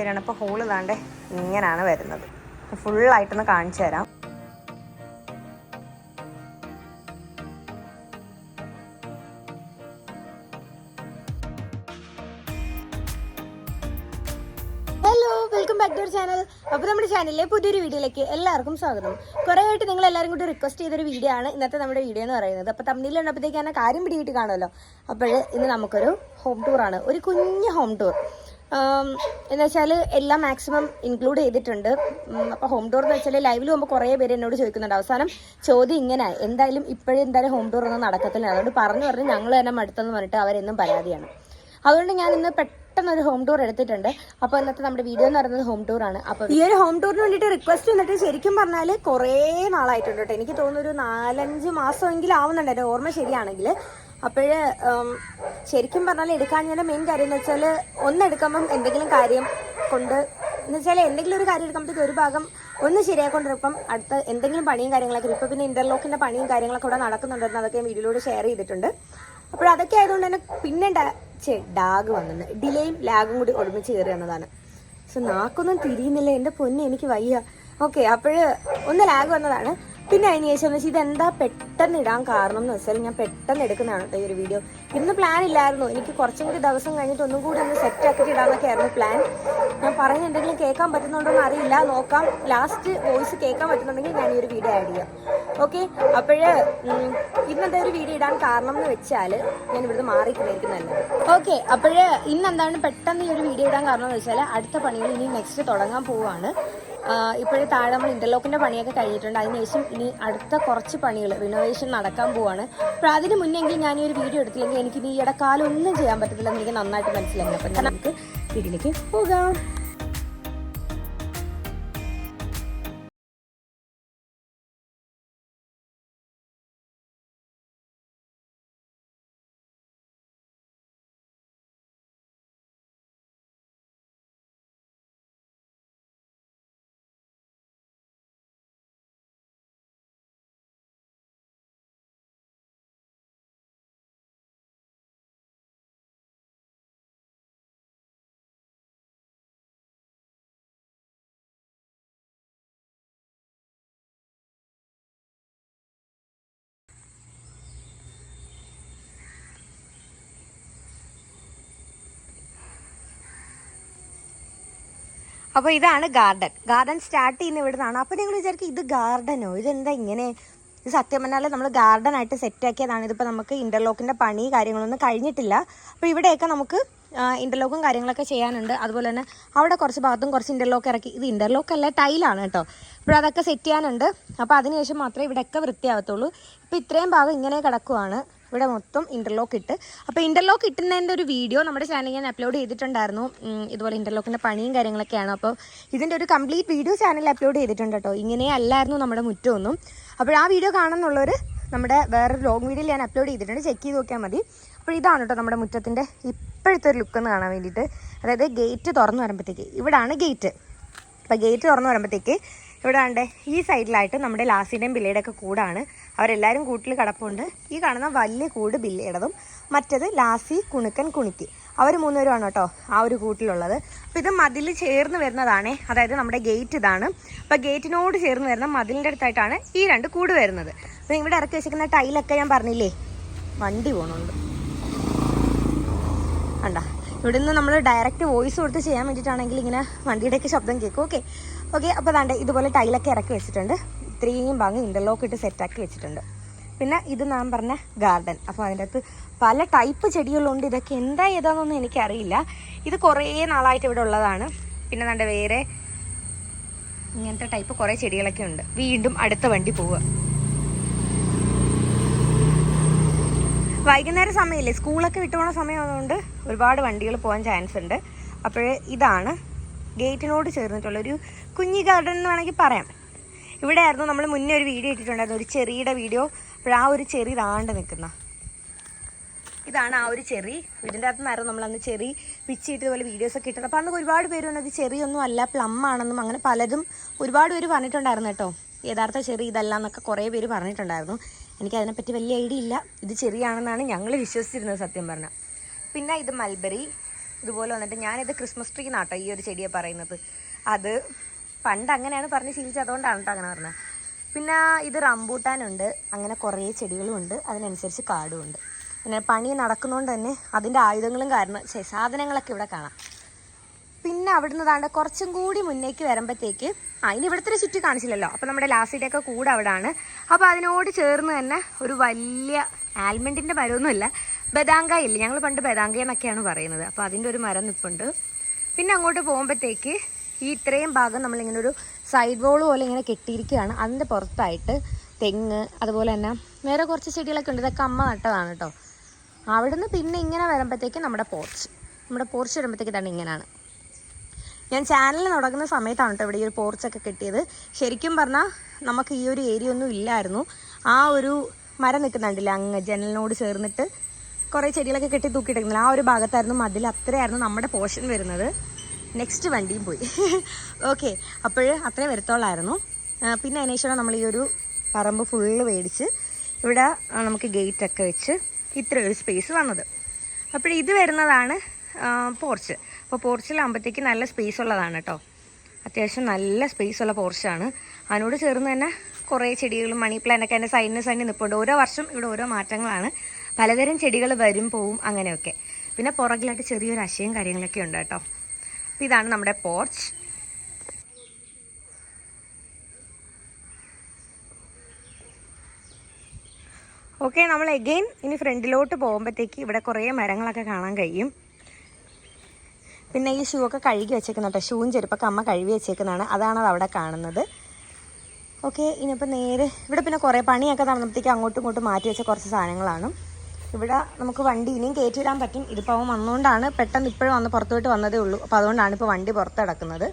ഹോളിലേക്ക് ഇപ്പോൾ അപ്പോൾ ഹോൾ താണ്ട് ഇങ്ങനെയാണ് വരുന്നത് ഫുള്ളായിട്ടൊന്ന് കാണിച്ചു തരാം. ബാക്ക് ടു ചാനൽ അപ്പോൾ നമ്മുടെ ചാനലിലെ പുതിയൊരു വീഡിയോയിലേക്ക് എല്ലാവർക്കും സ്വാഗതം. കുറേ ആയിട്ട് നിങ്ങൾ എല്ലാവരും കൂടി റിക്വസ്റ്റ് ചെയ്തൊരു വീഡിയോ ആണ് ഇന്നത്തെ നമ്മുടെ വീഡിയോ എന്ന് പറയുന്നത്. അപ്പോൾ തമ്മിൽ കണ്ടപ്പോഴത്തേക്കാണ് കാര്യം പിടിയിട്ട് കാണുമല്ലോ. അപ്പോൾ ഇന്ന് നമുക്കൊരു ഹോം ടൂർ ആണ്. ഒരു കുഞ്ഞ് ഹോം ടൂർ എന്ന് വെച്ചാൽ എല്ലാം മാക്സിമം ഇൻക്ലൂഡ് ചെയ്തിട്ടുണ്ട്. അപ്പോൾ ഹോം ടൂർ എന്ന് വെച്ചാൽ ലൈവിൽ പോകുമ്പോൾ കുറേ പേര് എന്നോട് ചോദിക്കുന്നുണ്ട്. അവസാനം ചോദ്യം ഇങ്ങനെ എന്തായാലും ഇപ്പോഴും എന്തായാലും ഹോം ടൂർ ഒന്നും നടക്കത്തില്ല. അതുകൊണ്ട് പറഞ്ഞു പറഞ്ഞ് ഞങ്ങൾ തന്നെ മടുത്തെന്ന് പറഞ്ഞിട്ട് അവരെന്നും പരാതിയാണ്. അതുകൊണ്ട് ഞാൻ ഇന്ന് പെട്ടെന്ന് ഒരു ഹോം ടൂർ എടുത്തിട്ടുണ്ട്. അപ്പൊ ഇന്നത്തെ നമ്മുടെ വീഡിയോ എന്ന് പറയുന്നത് ഹോം ടൂർ ആണ്. അപ്പൊ ഈ ഒരു ഹോം ടൂറിന് വേണ്ടിയിട്ട് റിക്വസ്റ്റ് വന്നിട്ട് ശരിക്കും പറഞ്ഞാൽ കുറേ നാളായിട്ടുണ്ട് കേട്ടോ. എനിക്ക് തോന്നുന്നു ഒരു നാലഞ്ച് മാസമെങ്കിലും ആവുന്നുണ്ട്. എന്റെ ഓർമ്മ ശരിയാണെങ്കിൽ. അപ്പോഴ് ശരിക്കും പറഞ്ഞാൽ എടുക്കാൻ ഞാൻ മെയിൻ കാര്യം എന്ന് വെച്ചാൽ ഒന്നെടുക്കുമ്പം എന്തെങ്കിലും കാര്യം കൊണ്ട് എന്ന് വെച്ചാൽ എന്തെങ്കിലും ഒരു കാര്യം എടുക്കുമ്പോഴത്തേക്ക് ഒരു ഭാഗം ഒന്ന് ശരിയാക്കൊണ്ടിരിപ്പം അടുത്ത എന്തെങ്കിലും പണിയും കാര്യങ്ങളൊക്കെ ഇപ്പോൾ പിന്നെ ഇന്റർലോക്കിന്റെ പണിയും കാര്യങ്ങളൊക്കെ ഇവിടെ നടക്കുന്നുണ്ടെന്ന് അതൊക്കെ ഞാൻ വീഡിയോയിലൂടെ ഷെയർ ചെയ്തിട്ടുണ്ട്. അപ്പോൾ അതൊക്കെ ആയതുകൊണ്ട് തന്നെ പിന്നെ ചേ ഡാഗ് വന്നത് ഡിലേയും ലാഗും കൂടി ഒരുമിച്ച് കയറി വന്നതാണ്. സോ നാക്കൊന്നും തിരിയുന്നില്ല. എന്റെ പൊന്നെ എനിക്ക് വയ്യ. ഓക്കെ അപ്പോഴ് ഒന്ന് ലാഗ് വന്നതാണ്. പിന്നെ അതിന് ശേഷം എന്ന് വെച്ചാൽ ഇതെന്താ പെട്ടെന്ന് ഇടാൻ കാരണം എന്ന് വെച്ചാൽ ഞാൻ പെട്ടെന്ന് എടുക്കുന്നതാണ് ഈ ഒരു വീഡിയോ ഇന്ന് പ്ലാൻ ഇല്ലായിരുന്നു. എനിക്ക് കുറച്ചും കൂടി ദിവസം കഴിഞ്ഞിട്ട് ഒന്നും കൂടി ഒന്ന് സെറ്റ് ആക്കിയിട്ട് ഇടാന്നൊക്കെ ആയിരുന്നു പ്ലാൻ ഞാൻ പറഞ്ഞ എന്തെങ്കിലും കേൾക്കാൻ പറ്റുന്നുണ്ടോ എന്ന് അറിയില്ല. നോക്കാം. ലാസ്റ്റ് വോയിസ് കേൾക്കാൻ പറ്റുന്നുണ്ടെങ്കിൽ ഞാൻ ഈ ഒരു വീഡിയോ ആഡ് ചെയ്യാം. ഓക്കെ അപ്പോഴ് ഇന്നെന്താ ഒരു വീഡിയോ ഇടാൻ കാരണം എന്ന് വെച്ചാൽ ഞാൻ ഇവിടുന്ന് മാറിക്കുന്നതായിരിക്കും നല്ലത് ഓക്കെ അപ്പോഴ് ഇന്ന് എന്താണ് പെട്ടെന്ന് ഈ ഒരു വീഡിയോ ഇടാൻ കാരണം എന്ന് വെച്ചാൽ അടുത്ത പണികൾ ഇനി നെക്സ്റ്റ് തുടങ്ങാൻ പോവുകയാണ് ഇപ്പോഴും താഴെ നമ്മൾ ഇന്റർലോക്കിന്റെ പണിയൊക്കെ കഴിഞ്ഞിട്ടുണ്ട്. അതിനുശേഷം ഇനി അടുത്ത കുറച്ച് പണികൾ റിനോവേഷൻ നടക്കാൻ പോവാണ്. അപ്പോൾ അതിന് മുന്നെങ്കിൽ ഞാൻ ഈ ഒരു വീഡിയോ എടുത്തില്ലെങ്കിൽ എനിക്ക് ഇനി ഇടക്കാലം ഒന്നും ചെയ്യാൻ പറ്റത്തില്ല എന്ന് എനിക്ക് നന്നായിട്ട് മനസ്സിലായി. അപ്പം നമുക്ക് വീട്ടിലേക്ക് പോകാം. അപ്പോൾ ഇതാണ് ഗാർഡൻ. ഗാർഡൻ സ്റ്റാർട്ട് ചെയ്യുന്ന ഇവിടെ നിന്നാണ് അപ്പോൾ നിങ്ങൾ വിചാരിക്കും ഇത് ഗാർഡനോ? ഇതെന്താ ഇങ്ങനെ? ഇത് സത്യം പറഞ്ഞാൽ നമ്മൾ ഗാർഡൻ ആയിട്ട് സെറ്റ് ആക്കിയതാണ്. ഇതിപ്പോൾ നമുക്ക് ഇന്റർലോക്കിന്റെ പണി കാര്യങ്ങളൊന്നും കഴിഞ്ഞിട്ടില്ല. അപ്പോൾ ഇവിടെയൊക്കെ നമുക്ക് ഇന്റർലോക്കും കാര്യങ്ങളൊക്കെ ചെയ്യാനുണ്ട്. അതുപോലെ തന്നെ അവിടെ കുറച്ച് ഭാഗത്തും കുറച്ച് ഇന്റർലോക്ക് ഇറക്കി. ഇത് ഇന്റർലോക്ക് അല്ല ടൈലാണ് കേട്ടോ. ഇപ്പോൾ അതൊക്കെ സെറ്റ് ചെയ്യാനുണ്ട്. അപ്പോൾ അതിനുശേഷം മാത്രമേ ഇവിടെയൊക്കെ വൃത്തിയാവത്തുള്ളൂ. ഇപ്പോൾ ഇത്രയും ഭാഗം ഇങ്ങനെ കിടക്കുവാണ്. ഇവിടെ മൊത്തം ഇന്റർലോക്ക് ഇട്ട്. അപ്പോൾ ഇന്റർലോക്ക് ഇട്ടുന്നതിന്റെ ഒരു വീഡിയോ നമ്മുടെ ചാനലിൽ ഞാൻ അപ്ലോഡ് ചെയ്തിട്ടുണ്ടായിരുന്നു. ഇതുപോലെ ഇന്റർലോക്കിന്റെ പണിയും കാര്യങ്ങളൊക്കെയാണ്. അപ്പോൾ ഇതിന്റെ ഒരു കംപ്ലീറ്റ് വീഡിയോ ചാനലിൽ അപ്ലോഡ് ചെയ്തിട്ടുണ്ട് കേട്ടോ. ഇങ്ങനെ അല്ലായിരുന്നു നമ്മുടെ മുറ്റമൊന്നും. അപ്പോൾ ആ വീഡിയോ കാണുന്നുള്ളവർ നമ്മുടെ വേറൊരു ലോങ് വീഡിയോയിൽ ഞാൻ അപ്ലോഡ് ചെയ്തിട്ടുണ്ട്. ചെക്ക് ചെയ്ത് നോക്കിയാൽ മതി. അപ്പോൾ ഇതാണ് കേട്ടോ നമ്മുടെ മുറ്റത്തിന്റെ ഇപ്പോഴത്തെ ഒരു ലുക്ക് എന്ന് കാണാൻ വേണ്ടിയിട്ട്. അതായത് ഗേറ്റ് തുറന്നു വരുമ്പോഴത്തേക്ക്. ഇവിടാണ് ഗേറ്റ് അപ്പോൾ ഗേറ്റ് തുറന്നു വരുമ്പോഴത്തേക്ക് ഇവിടെ ആണ്ട് ഈ സൈഡിലായിട്ട് നമ്മുടെ ലാസിന്റെയും പിള്ളയുടെയൊക്കെ കൂടാണ്. അവരെല്ലാവരും കൂട്ടിൽ കിടപ്പുണ്ട്. ഈ കാണുന്ന വലിയ കൂട് ബില്ലയുടേതും മറ്റത് ലാസി കുണുക്കൻ കുണിക്കി. അവർ മൂന്നുപേരുമാണ് കേട്ടോ ആ ഒരു കൂട്ടിലുള്ളത്. അപ്പോൾ ഇത് മതിൽ ചേർന്ന് വരുന്നതാണേ. അതായത് നമ്മുടെ ഗേറ്റ് ഇതാണ്. അപ്പോൾ ഗേറ്റിനോട് ചേർന്ന് വരുന്ന മതിലിന്റെ അടുത്തായിട്ടാണ് ഈ രണ്ട് കൂട് വരുന്നത്. അപ്പോൾ ഇവിടെ ഇറക്കി വെച്ചിരിക്കുന്ന ടൈലൊക്കെ ഞാൻ പറഞ്ഞില്ലേ? വണ്ടി പോകണുണ്ട് കണ്ട? ഇവിടുന്ന് നമ്മൾ ഡയറക്റ്റ് വോയിസ് കൊടുത്ത് ചെയ്യാൻ വേണ്ടിയിട്ടാണെങ്കിൽ ഇങ്ങനെ വണ്ടിയുടെയൊക്കെ ശബ്ദം കേൾക്കും. ഓക്കെ ഓക്കെ അപ്പോൾ അതാണ്ട് ഇതുപോലെ ടൈലൊക്കെ ഇറക്കി വെച്ചിട്ടുണ്ട്. ഇത്രയും ഭംഗി ഇന്റർലോക്ക് ഇട്ട് സെറ്റാക്കി വെച്ചിട്ടുണ്ട്. പിന്നെ ഇത് നാം പറഞ്ഞ ഗാർഡൻ അപ്പോൾ അതിന്റെ അകത്ത് പല ടൈപ്പ് ചെടികളുണ്ട്. ഇതൊക്കെ എന്താ ഏതാണെന്നൊന്നും എനിക്കറിയില്ല. ഇത് കുറേ നാളായിട്ട് ഇവിടെ ഉള്ളതാണ്. പിന്നെ നമ്മുടെ വേറെ ഇങ്ങനത്തെ ടൈപ്പ് കുറേ ചെടികളൊക്കെ ഉണ്ട്. വീണ്ടും അടുത്ത വണ്ടി പോവുക. വൈകുന്നേരം സമയമില്ലേ സ്കൂളൊക്കെ വിട്ടു പോണ സമയമായതുകൊണ്ട് ഒരുപാട് വണ്ടികൾ പോകാൻ ചാൻസ് ഉണ്ട്. അപ്പോൾ ഇതാണ് ഗേറ്റിനോട് ചേർന്നിട്ടുള്ള ഒരു കുഞ്ഞി ഗാർഡൻ എന്ന് വേണമെങ്കിൽ പറയാം. ഇവിടെ ആയിരുന്നു നമ്മൾ മുന്നേ ഒരു വീഡിയോ ഇട്ടിട്ടുണ്ടായിരുന്നു. ഒരു ചെറിയുടെ വീഡിയോ അപ്പോൾ ആ ഒരു ചെറി താണ്ട് നിൽക്കുന്ന. ഇതാണ് ആ ഒരു ചെറി. ഇതിന്റെ അകത്ത് നിന്നായിരുന്നു നമ്മൾ അന്ന് ചെറി പിച്ചിട്ട് ഇതുപോലെ വീഡിയോസ് ഒക്കെ ഇട്ടത്. അപ്പോൾ അന്ന് ഒരുപാട് പേര് വന്നത് ചെറിയൊന്നും അല്ല പ്ലം ആണെന്നും അങ്ങനെ പലതും ഒരുപാട് പേര് പറഞ്ഞിട്ടുണ്ടായിരുന്നു കേട്ടോ. യഥാർത്ഥ ചെറി ഇതല്ല എന്നൊക്കെ കുറേ പേര് പറഞ്ഞിട്ടുണ്ടായിരുന്നു. എനിക്ക് അതിനെപ്പറ്റി വലിയ ഐഡിയ ഇല്ല. ഇത് ചെറിയാണെന്നാണ് ഞങ്ങൾ വിശ്വസിച്ചിരുന്നത് സത്യം പറഞ്ഞാൽ. പിന്നെ ഇത് മൽബറി. ഇതുപോലെ വന്നിട്ട് ഞാനിത് ക്രിസ്മസ് ട്രീ നാട്ടോ ഈ ഒരു ചെടിയെ പറയുന്നത്. അത് പണ്ട് അങ്ങനെയാണ് പറഞ്ഞ് ശീലിച്ചത്. അതുകൊണ്ടാണ് കേട്ടോ അങ്ങനെ പറഞ്ഞത്. പിന്നെ ഇത് റംബൂട്ടാനുണ്ട്. അങ്ങനെ കുറേ ചെടികളും ഉണ്ട് അതിനനുസരിച്ച് കാടും ഉണ്ട് പിന്നെ പണി നടക്കുന്നതുകൊണ്ട് തന്നെ അതിന്റെ ആയുധങ്ങളും കാരണം സാധനങ്ങളൊക്കെ ഇവിടെ കാണാം. പിന്നെ അവിടുന്ന് താണ്ട കുറച്ചും കൂടി മുന്നേക്ക് വരുമ്പോഴത്തേക്ക് അതിന് ഇവിടുത്തെ ചുറ്റി കാണിച്ചില്ലല്ലോ. അപ്പോൾ നമ്മുടെ ലാസ്റ്റിന്റെ കൂടെ ആണ് അപ്പോൾ അതിനോട് ചേർന്ന് തന്നെ ഒരു വലിയ ആൽമണ്ടിന്റെ മരമൊന്നുമില്ല ബദാങ്ക ഇല്ല ഞങ്ങൾ പണ്ട് ബദാങ്ക എന്നൊക്കെയാണ് പറയുന്നത്. അപ്പോൾ അതിന്റെ ഒരു മരം നിൽപ്പുണ്ട് പിന്നെ അങ്ങോട്ട് പോകുമ്പോഴത്തേക്ക് ഈ ഇത്രയും ഭാഗം നമ്മളിങ്ങനെ ഒരു സൈഡ് വോൾ പോലെ ഇങ്ങനെ കെട്ടിയിരിക്കുകയാണ്. അതിന്റെ പുറത്തായിട്ട് തെങ്ങ് അതുപോലെ തന്നെ വേറെ കുറച്ച് ചെടികളൊക്കെ ഉണ്ട്. ഇതൊക്കെ അമ്മ നട്ടതാണ് കേട്ടോ അവിടുന്ന് പിന്നെ ഇങ്ങനെ വരുമ്പോഴത്തേക്ക് നമ്മുടെ പോർച്ച് നമ്മുടെ പോർച്ച് വരുമ്പോഴത്തേക്ക് തന്നെ ഇങ്ങനെയാണ് ഞാൻ ചാനൽ തുടങ്ങുന്ന സമയത്താണ് കേട്ടോ ഇവിടെ ഈ ഒരു പോർച്ചൊക്കെ കിട്ടിയത്. ശരിക്കും പറഞ്ഞാൽ നമുക്ക് ഈ ഒരു ഏരിയ ഒന്നും ഇല്ലായിരുന്നു. ആ ഒരു മരം നിൽക്കുന്നുണ്ടല്ലേ അങ്ങ് ജനലിനോട് ചേർന്നിട്ട് കുറേ ചെടികളൊക്കെ കെട്ടി തൂക്കിയിട്ടിരുന്നില്ല. ആ ഒരു ഭാഗത്തായിരുന്നു മതിൽ. അത്രയായിരുന്നു നമ്മുടെ പോർഷൻ വരുന്നത്. നെക്സ്റ്റ് വണ്ടിയും പോയി. ഓക്കെ അപ്പോൾ അത്രേ വരത്തോളായിരുന്നു പിന്നെ അതിനുശേഷം നമ്മൾ ഈ ഒരു പറമ്പ് ഫുള്ള് മേടിച്ച് ഇവിടെ നമുക്ക് ഗേറ്റൊക്കെ വെച്ച് ഇത്ര ഒരു സ്പേസ് വന്നത്. അപ്പോൾ ഇത് വരുന്നതാണ് പോർച്ച് അപ്പോൾ പോർച്ചിലാകുമ്പോഴത്തേക്ക് നല്ല സ്പേസ് ഉള്ളതാണ് കേട്ടോ അത്യാവശ്യം നല്ല സ്പേസ് ഉള്ള പോർച്ചാണ് അതിനോട് ചേർന്ന് തന്നെ കുറേ ചെടികളും മണി പ്ലാന്റ് ഒക്കെ അതിന്റെ സൈഡിന് സൈഡിൽ നിൽപ്പുണ്ട് ഓരോ വർഷം ഇവിടെ ഓരോ മാറ്റങ്ങളാണ്. പലതരം ചെടികൾ വരും പോവും അങ്ങനെയൊക്കെ. പിന്നെ പുറകിലായിട്ട് ചെറിയൊരു അശയും കാര്യങ്ങളൊക്കെ ഉണ്ട് കേട്ടോ അപ്പോൾ ഇതാണ് നമ്മുടെ പോർച്ച്. ഓക്കെ നമ്മൾ എഗെയിൻ ഇനി ഫ്രണ്ടിലോട്ട് പോകുമ്പോഴത്തേക്ക് ഇവിടെ കുറേ മരങ്ങളൊക്കെ കാണാൻ കഴിയും. പിന്നെ ഈ ഷൂ ഒക്കെ കഴുകി വെച്ചേക്കുന്ന കേട്ടോ ഷൂവും ചെരുപ്പൊക്കെ അമ്മ കഴുകി വെച്ചേക്കുന്നതാണ്. അതാണ് അത് അവിടെ കാണുന്നത്. ഓക്കെ ഇനിയിപ്പോൾ നേരെ ഇവിടെ പിന്നെ കുറേ പണിയൊക്കെ നടന്നപ്പോഴത്തേക്ക് അങ്ങോട്ടും ഇങ്ങോട്ടും മാറ്റി വെച്ച കുറച്ച് സാധനങ്ങളാണ്. ഇവിടെ നമുക്ക് വണ്ടി ഇനിയും കയറ്റിയിടാൻ പറ്റും. ഇതിപ്പോൾ അവൻ വന്നുകൊണ്ടാണ് പെട്ടെന്ന് ഇപ്പോഴും വന്ന് പുറത്തോട്ട് വന്നതേ ഉള്ളൂ. അപ്പോൾ അതുകൊണ്ടാണ് ഇപ്പോൾ വണ്ടി പുറത്ത് കിടക്കുന്നത്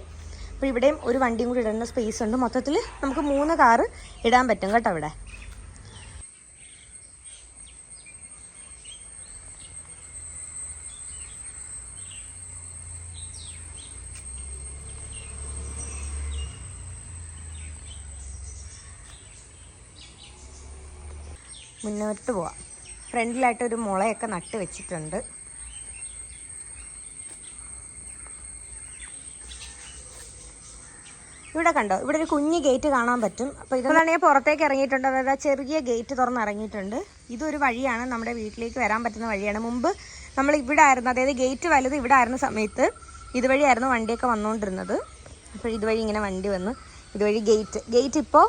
അപ്പോൾ ഇവിടെയും ഒരു വണ്ടിയും കൂടി ഇടേണ്ട സ്പേസ് ഉണ്ട്. മൊത്തത്തിൽ നമുക്ക് മൂന്ന് കാറ് ഇടാൻ പറ്റും കേട്ടോ ഇവിടെ. മുന്നോട്ട് പോവാം. ഫ്രണ്ടിലായിട്ട് ഒരു മുളയൊക്കെ നട്ട് വെച്ചിട്ടുണ്ട്. ഇവിടെ കണ്ടോ? ഇവിടെ ഒരു കുഞ്ഞ് ഗേറ്റ് കാണാൻ പറ്റും. അപ്പോൾ ഇതാണെങ്കിൽ പുറത്തേക്ക് ഇറങ്ങിയിട്ടുണ്ട്? അതായത് ചെറിയ ഗേറ്റ് തുറന്ന് ഇറങ്ങിയിട്ടുണ്ട്. ഇതൊരു വഴിയാണ് നമ്മുടെ വീട്ടിലേക്ക് വരാൻ പറ്റുന്ന വഴിയാണ്. മുമ്പ് നമ്മൾ ഇവിടെ ആയിരുന്നു. അതായത് ഗേറ്റ് വലുത് ഇവിടെ ആയിരുന്ന സമയത്ത് ഇതുവഴിയായിരുന്നു വണ്ടിയൊക്കെ വന്നുകൊണ്ടിരുന്നത്. അപ്പോൾ ഇതുവഴി ഇങ്ങനെ വണ്ടി വന്ന്. ഇതുവഴി ഗേറ്റ്. ഗേറ്റ് ഇപ്പോൾ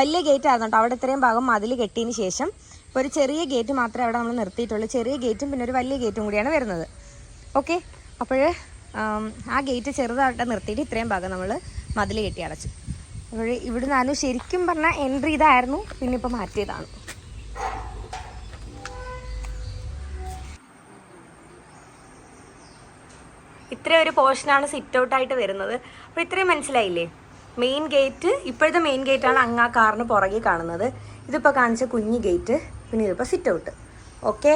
വലിയ ഗേറ്റ് ആയിരുന്നു കേട്ടോ. അവിടെ ഇത്രയും ഭാഗം മതിൽ കെട്ടിയതിന് ശേഷം ഒരു ചെറിയ ഗേറ്റ് മാത്രമേ അവിടെ നമ്മൾ നിർത്തിയിട്ടുള്ളൂ. ചെറിയ ഗേറ്റും പിന്നെ ഒരു വലിയ ഗേറ്റും കൂടിയാണ് വരുന്നത്. ഓക്കെ അപ്പോൾ ആ ഗേറ്റ് ചെറുതായിട്ട് നിർത്തിയിട്ട് ഇത്രയും ഭാഗം നമ്മൾ മതിൽ കെട്ടി അടച്ചു. അപ്പോൾ ഇവിടെ ഞാൻ ശരിക്കും പറഞ്ഞാൽ എൻട്രി ഇതായിരുന്നു. പിന്നെ ഇപ്പോൾ മാറ്റിയതാണ്. ഇത്ര ഒരു പോർഷനാണ് സിറ്റ് ഔട്ടായിട്ട് വരുന്നത്. അപ്പോൾ ഇത്രയും മനസ്സിലായില്ലേ? മെയിൻ ഗേറ്റ് ഇപ്പോഴത്തെ മെയിൻ ഗേറ്റാണ് അങ്ങ് ആ കാറിന് പുറകെ കാണുന്നത്. ഇതിപ്പോൾ കാണിച്ച കുഞ്ഞ് ഗേറ്റ് പിന്നെ ഇതിപ്പോൾ sit out okay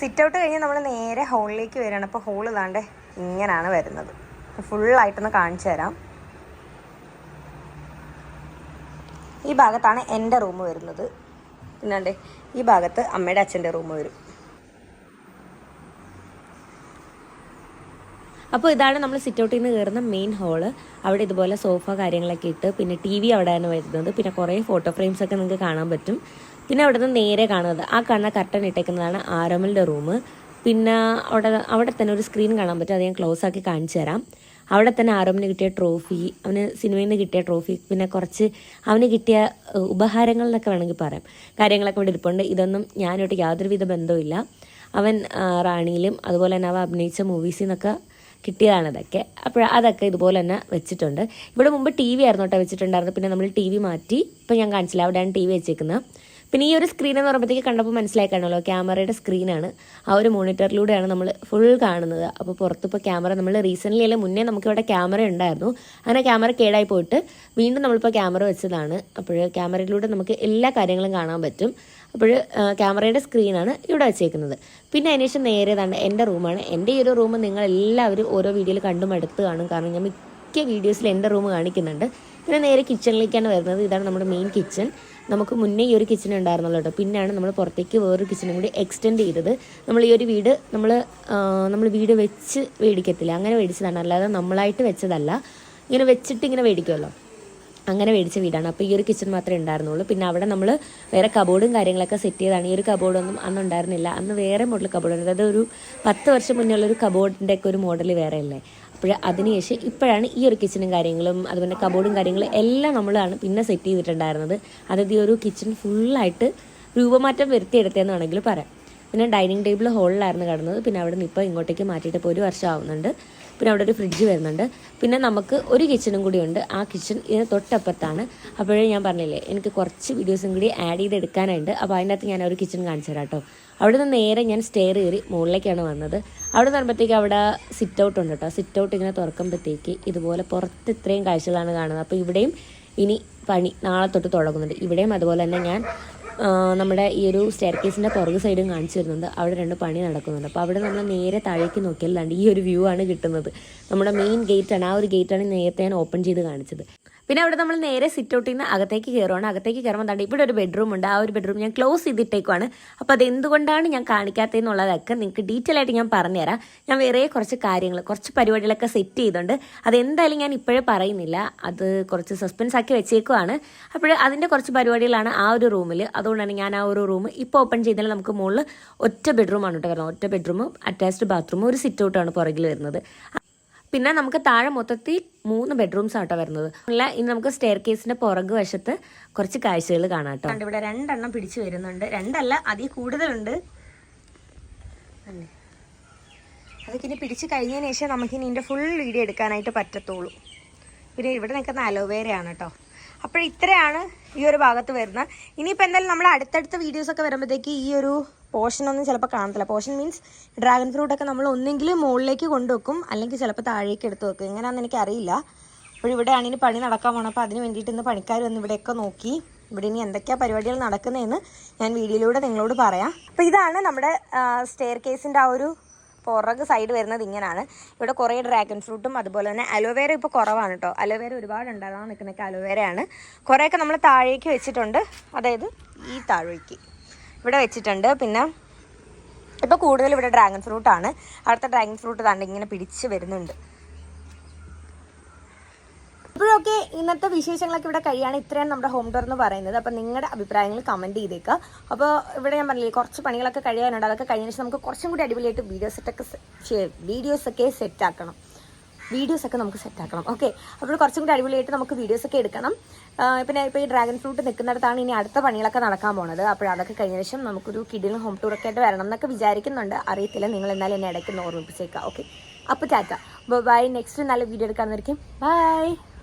sit out കഴിഞ്ഞ് നമ്മൾ നേരെ ഹോളിലേക്ക് വരികയാണ്. അപ്പോൾ ഹോൾ ഇതാണ്ട് ഇങ്ങനെയാണ് വരുന്നത്. ഫുള്ളായിട്ടൊന്ന് കാണിച്ചു തരാം. ഈ ഭാഗത്താണ് എന്റെ റൂം വരുന്നത്. പിന്നാണ്ട് ഈ ഭാഗത്ത് അമ്മയുടെ അച്ഛന്റെ റൂം വരും. അപ്പോൾ ഇതാണ് നമ്മൾ സിറ്റ് ഔട്ടിൽ നിന്ന് കയറുന്ന മെയിൻ ഹോൾ അവിടെ ഇതുപോലെ സോഫ കാര്യങ്ങളൊക്കെ ഇട്ട് പിന്നെ ടി വി അവിടെയാണ് വരുന്നത്. പിന്നെ കുറേ ഫോട്ടോ ഫ്രെയിംസ് ഒക്കെ നിങ്ങൾക്ക് കാണാൻ പറ്റും. പിന്നെ അവിടെ നിന്ന് നേരെ കാണുന്നത്. ആ കാണുന്ന കർട്ടൻ ഇട്ടേക്കുന്നതാണ് ആരോമലിന്റെ റൂം പിന്നെ അവിടെ അവിടെ തന്നെ ഒരു സ്ക്രീൻ കാണാൻ പറ്റും. അത് ഞാൻ ക്ലോസ് ആക്കി കാണിച്ചു തരാം. അവിടെ തന്നെ ആരോമിന് കിട്ടിയ ട്രോഫി അവന് സിനിമയിൽ നിന്ന് കിട്ടിയ ട്രോഫി പിന്നെ കുറച്ച് അവന് കിട്ടിയ ഉപഹാരങ്ങൾ എന്നൊക്കെ വേണമെങ്കിൽ പറയാം. കാര്യങ്ങളൊക്കെ ഇവിടെ ഇരിപ്പുണ്ട്. ഇതൊന്നും ഞാനോട്ട് യാതൊരുവിധ ബന്ധവുമില്ല. അവൻ റാണിയിലും അതുപോലെ തന്നെ അവ അഭിനയിച്ച മൂവീസിൽ നിന്നൊക്കെ കിട്ടിയതാണ് ഇതൊക്കെ. അപ്പോൾ അതൊക്കെ ഇതുപോലെ തന്നെ വെച്ചിട്ടുണ്ട്. ഇവിടെ മുമ്പ് ടി വി ആയിരുന്നു കേട്ടോ വെച്ചിട്ടുണ്ടായിരുന്നു പിന്നെ നമ്മൾ ടി വി മാറ്റി. ഇപ്പം ഞാൻ കാണിച്ചില്ല. അവിടെയാണ് ടി വി വെച്ചേക്കുന്നത്. പിന്നെ ഈ ഒരു സ്ക്രീൻ എന്ന് പറയുമ്പോഴത്തേക്ക് കണ്ടപ്പോൾ മനസ്സിലായി കാണുമല്ലോ ക്യാമറയുടെ സ്ക്രീനാണ് ആ ഒരു മോണിറ്ററിലൂടെയാണ് നമ്മൾ ഫുൾ കാണുന്നത്. അപ്പോൾ പുറത്തിപ്പോൾ ക്യാമറ നമ്മൾ റീസെന്റ്ലി അല്ല മുന്നേ നമുക്കിവിടെ ക്യാമറ ഉണ്ടായിരുന്നു. അങ്ങനെ ക്യാമറ കേടായി പോയിട്ട് വീണ്ടും നമ്മളിപ്പോൾ ക്യാമറ വെച്ചതാണ്. അപ്പോൾ ക്യാമറയിലൂടെ നമുക്ക് എല്ലാ കാര്യങ്ങളും കാണാൻ പറ്റും. അപ്പോൾ ക്യാമറയുടെ സ്ക്രീനാണ് ഇവിടെ വെച്ചേക്കുന്നത്. പിന്നെ അതിനുശേഷം നേരെ തന്നെ എന്റെ റൂമാണ്. എന്റെ ഈ ഒരു റൂം നിങ്ങളെല്ലാവരും ഓരോ വീഡിയോയിൽ കണ്ടും എടുത്ത് കാണും. കാരണം ഞാൻ മിക്ക വീഡിയോസിൽ എന്റെ റൂം കാണിക്കുന്നുണ്ട്. പിന്നെ നേരെ കിച്ചണിലേക്കാണ് വരുന്നത്. ഇതാണ് നമ്മുടെ മെയിൻ കിച്ചൺ നമുക്ക് മുന്നേ ഈ ഒരു കിച്ചൺ ഉണ്ടായിരുന്നല്ലോ കേട്ടോ പിന്നെയാണ് നമ്മൾ പുറത്തേക്ക് വേറൊരു കിച്ചണും കൂടി എക്സ്റ്റെൻഡ് ചെയ്തത്. നമ്മൾ ഈ ഒരു വീട് നമ്മൾ നമ്മൾ വീട് വെച്ച് മേടിക്കത്തില്ല. അങ്ങനെ മേടിച്ചതാണ്. അല്ലാതെ നമ്മളായിട്ട് വെച്ചതല്ല. ഇങ്ങനെ വെച്ചിട്ട് ഇങ്ങനെ മേടിക്കുമല്ലോ അങ്ങനെ മേടിച്ച വീടാണ്. അപ്പോൾ ഈ ഒരു കിച്ചൺ മാത്രമേ ഉണ്ടായിരുന്നുള്ളൂ. പിന്നെ അവിടെ നമ്മൾ വേറെ കബോർഡും കാര്യങ്ങളൊക്കെ സെറ്റ് ചെയ്താണ്. ഈ ഒരു കബോർഡൊന്നും അന്ന് ഉണ്ടായിരുന്നില്ല. അന്ന് വേറെ മോഡൽ കബോർഡ് അതായത് ഒരു പത്ത് വർഷം മുന്നേ ഉള്ള ഒരു കബോർഡിന്റെ ഒക്കെ ഒരു മോഡൽ വേറെ അല്ലേ അപ്പോൾ അതിനുശേഷം ഇപ്പോഴാണ് ഈ ഒരു കിച്ചണും കാര്യങ്ങളും അതുപോലെ കബോർഡും കാര്യങ്ങളും എല്ലാം നമ്മളാണ് പിന്നെ സെറ്റ് ചെയ്തിട്ടുണ്ടായിരുന്നത്. അതായത് ഈ ഒരു കിച്ചൺ ഫുള്ളായിട്ട് രൂപമാറ്റം വരുത്തിയെടുത്തതെന്ന് വേണമെങ്കിൽ പറയാം. പിന്നെ ഡൈനിങ് ടേബിൾ ഹോളിലായിരുന്നു കിടന്നത്. പിന്നെ അവിടെ നിന്ന് ഇപ്പോൾ ഇങ്ങോട്ടേക്ക് മാറ്റിയിട്ട് ഇപ്പോൾ ഒരു വർഷം ആവുന്നുണ്ട്. പിന്നെ അവിടെ ഒരു ഫ്രിഡ്ജ് വരുന്നുണ്ട്. പിന്നെ നമുക്ക് ഒരു കിച്ചണും കൂടി ഉണ്ട്. ആ കിച്ചൺ ഇതിന് തൊട്ടപ്പുറത്താണ്. അപ്പോഴേ ഞാൻ പറഞ്ഞില്ലേ എനിക്ക് കുറച്ച് വീഡിയോസും കൂടി ആഡ് ചെയ്ത് എടുക്കാനുണ്ട് അപ്പോൾ അതിന്റെ അകത്ത് ഞാൻ ഒരു കിച്ചൺ കാണിച്ചു തരാം കേട്ടോ. അവിടെ നിന്ന് നേരെ ഞാൻ സ്റ്റെയർ കയറി മുകളിലേക്കാണ് വന്നത്. അവിടെ നിന്ന് പറയുമ്പോഴത്തേക്ക് അവിടെ സിറ്റ് ഔട്ട് ഉണ്ട് കേട്ടോ. സിറ്റ് ഔട്ട് ഇങ്ങനെ തുറക്കുമ്പോഴത്തേക്ക് ഇതുപോലെ പുറത്ത് ഇത്രയും കാഴ്ചകളാണ് കാണുന്നത്. അപ്പോൾ ഇവിടെയും ഇനി പണി നാളെ തൊട്ട് തുടങ്ങുന്നുണ്ട്. ഇവിടെയും അതുപോലെ തന്നെ ഞാൻ നമ്മുടെ ഈ ഒരു സ്റ്റെയർ കേസിന്റെ പുറകു സൈഡും കാണിച്ചു തരുന്നുണ്ട്. അവിടെ രണ്ട് പണി നടക്കുന്നുണ്ട്. അപ്പോൾ അവിടെ നമ്മൾ നേരെ താഴേക്ക് നോക്കിയാൽ ഈ ഒരു വ്യൂ ആണ് കിട്ടുന്നത്. നമ്മുടെ മെയിൻ ഗേറ്റാണ് ആ ഒരു ഗേറ്റാണ് നേരത്തെ ഞാൻ ഓപ്പൺ ചെയ്ത് കാണിച്ചത്. പിന്നെ അവിടെ നമ്മൾ നേരെ സിറ്റ് ഔട്ടിൽ നിന്ന് അകത്തേക്ക് കയറുവാണ് അകത്തേക്ക് കയറുമ്പോൾ ദാണ്ട് ഇവിടെ ഒരു ബെഡ്റൂം ഉണ്ട്. ആ ഒരു ബെഡ്റൂം ഞാൻ ക്ലോസ് ചെയ്തിട്ടേക്കുവാണ്. അപ്പോൾ അത് എന്തുകൊണ്ടാണ് ഞാൻ കാണിക്കാത്തതെന്നുള്ളതൊക്കെ നിങ്ങൾക്ക് ഡീറ്റെയിൽ ആയിട്ട് ഞാൻ പറഞ്ഞുതരാം. ഞാൻ വേറെ കുറച്ച് കാര്യങ്ങൾ കുറച്ച് പരിപാടികളൊക്കെ സെറ്റ് ചെയ്തിട്ടുണ്ട് അതെന്തായാലും ഞാൻ ഇപ്പോഴേ പറയുന്നില്ല. അത് കുറച്ച് സസ്പെൻസ് ആക്കി വെച്ചേക്കുവാണ്. അപ്പോൾ അതിന്റെ കുറച്ച് പരിപാടികളാണ് ആ ഒരു റൂമിൽ അതുകൊണ്ടാണ് ഞാൻ ആ ഒരു റൂം ഇപ്പോൾ ഓപ്പൺ ചെയ്താൽ നമുക്ക് മുകളിൽ ഒറ്റ ബെഡ്റൂമാണ് കേട്ടോ കാരണം ഒറ്റ ബെഡ്റൂമും അറ്റാച്ച്ഡ് ബാത്റൂമും ഒരു സിറ്റ് ഔട്ടാണ് പുറകിൽ വരുന്നത്. പിന്നെ നമുക്ക് താഴെ മൊത്തത്തിൽ മൂന്ന് ബെഡ്റൂംസ് ആട്ടോ വരുന്നത്. അല്ല ഇനി നമുക്ക് സ്റ്റെയർ കേസിന്റെ പുറകു വശത്ത് കുറച്ച് കാഴ്ചകൾ കാണാം കേട്ടോ ഇവിടെ രണ്ടെണ്ണം പിടിച്ചു വരുന്നുണ്ട്. രണ്ടല്ല അതിൽ കൂടുതലുണ്ട്. അതൊക്കെ ഇനി പിടിച്ചു കഴിഞ്ഞതിന് ശേഷം നമുക്കിനി ഇതിന്റെ ഫുൾ വീഡിയോ എടുക്കാനായിട്ട് പറ്റത്തുള്ളൂ. പിന്നെ ഇവിടെ നിൽക്കുന്ന അലോവേരയാണ് കേട്ടോ അപ്പോൾ ഇത്രയാണ് ഈ ഒരു ഭാഗത്ത് വരുന്നത്. ഇനിയിപ്പോൾ എന്തായാലും നമ്മൾ അടുത്തടുത്ത വീഡിയോസൊക്കെ വരുമ്പോഴത്തേക്ക് ഈ ഒരു പോർഷൻ ഒന്നും ചിലപ്പോൾ കാണത്തില്ല. പോഷൻ മീൻസ് ഡ്രാഗൺ ഫ്രൂട്ടൊക്കെ നമ്മൾ ഒന്നെങ്കിൽ മുകളിലേക്ക് കൊണ്ടുവെക്കും. അല്ലെങ്കിൽ ചിലപ്പോൾ താഴേക്ക് എടുത്ത് വെക്കും. എങ്ങനെയാണെന്ന് എനിക്കറിയില്ല. അപ്പോൾ ഇവിടെയാണ് ഇനി പണി നടക്കാൻ പോകണം അപ്പോൾ അതിന് വേണ്ടിയിട്ട് ഇന്ന് പണിക്കാർ വന്ന് ഇവിടെയൊക്കെ നോക്കി. ഇവിടെ ഇനി എന്തൊക്കെയാണ് പരിപാടികൾ നടക്കുന്നതെന്ന് ഞാൻ വീഡിയോയിലൂടെ നിങ്ങളോട് പറയാം. അപ്പോൾ ഇതാണ് നമ്മുടെ സ്റ്റെയർ കേസിന്റെ ആ ഒരു പുറക് സൈഡ് വരുന്നത് ഇങ്ങനെയാണ്. ഇവിടെ കുറേ ഡ്രാഗൺ ഫ്രൂട്ടും അതുപോലെ തന്നെ അലോവേര ഇപ്പോൾ കുറവാണ് കേട്ടോ അലോവേര ഒരുപാട് ഉണ്ടാകാൻ നിൽക്കുന്നൊക്കെ അലോവേരയാണ് കുറേയൊക്കെ നമ്മൾ താഴേക്ക് വെച്ചിട്ടുണ്ട്. അതായത് ഈ താഴേക്ക്. ഇവിടെ വെച്ചിട്ടുണ്ട്. പിന്നെ ഇപ്പോൾ കൂടുതൽ ഇവിടെ ഡ്രാഗൺ ഫ്രൂട്ടാണ് അടുത്ത ഡ്രാഗൺ ഫ്രൂട്ട് താണ്ട് ഇങ്ങനെ പിടിച്ച് വരുന്നുണ്ട്. ഇപ്പോഴൊക്കെ ഇന്നത്തെ വിശേഷങ്ങളൊക്കെ ഇവിടെ കഴിയാണ്. ഇത്രയാണ് നമ്മുടെ ഹോം ടൂർ എന്ന് പറയുന്നത്. അപ്പോൾ നിങ്ങളുടെ അഭിപ്രായങ്ങൾ കമന്റ് ചെയ്തേക്കുക അപ്പോൾ ഇവിടെ ഞാൻ പറഞ്ഞില്ലേ കുറച്ച് പണികളൊക്കെ കഴിയാനുണ്ട്. അതൊക്കെ കഴിഞ്ഞ ശേഷം നമുക്ക് കുറച്ചും കൂടി അടിപൊളിയായിട്ട് വീഡിയോസ് ഒക്കെ വീഡിയോസൊക്കെ സെറ്റ് ആക്കണം. വീഡിയോസ് ഒക്കെ നമുക്ക് സെറ്റാക്കണം ഓക്കെ അപ്പോൾ കുറച്ചും കൂടി അടിപൊളിയായിട്ട് നമുക്ക് വീഡിയോസൊക്കെ എടുക്കണം. പിന്നെ ഇപ്പോൾ ഈ ഡ്രാഗൺ ഫ്രൂട്ട് നിൽക്കുന്നിടത്താണ് ഇനി അടുത്ത പണികളൊക്കെ നടക്കാൻ പോണത്. അപ്പോൾ അതൊക്കെ കഴിഞ്ഞ ശേഷം നമുക്കൊരു കിഡിലും ഹോം ടൂറൊക്കെ ആയിട്ട് വരണം എന്നൊക്കെ വിചാരിക്കുന്നുണ്ട്. അറിയത്തില്ല നിങ്ങൾ എന്നാലും എന്നെ ഇടയ്ക്ക് ഓർമ്മിപ്പിച്ചേക്കാം. ഓക്കെ അപ്പോൾ ടാറ്റ. ബൈ നെക്സ്റ്റ് നല്ല വീഡിയോ എടുക്കാമെന്നായിരിക്കും ബൈ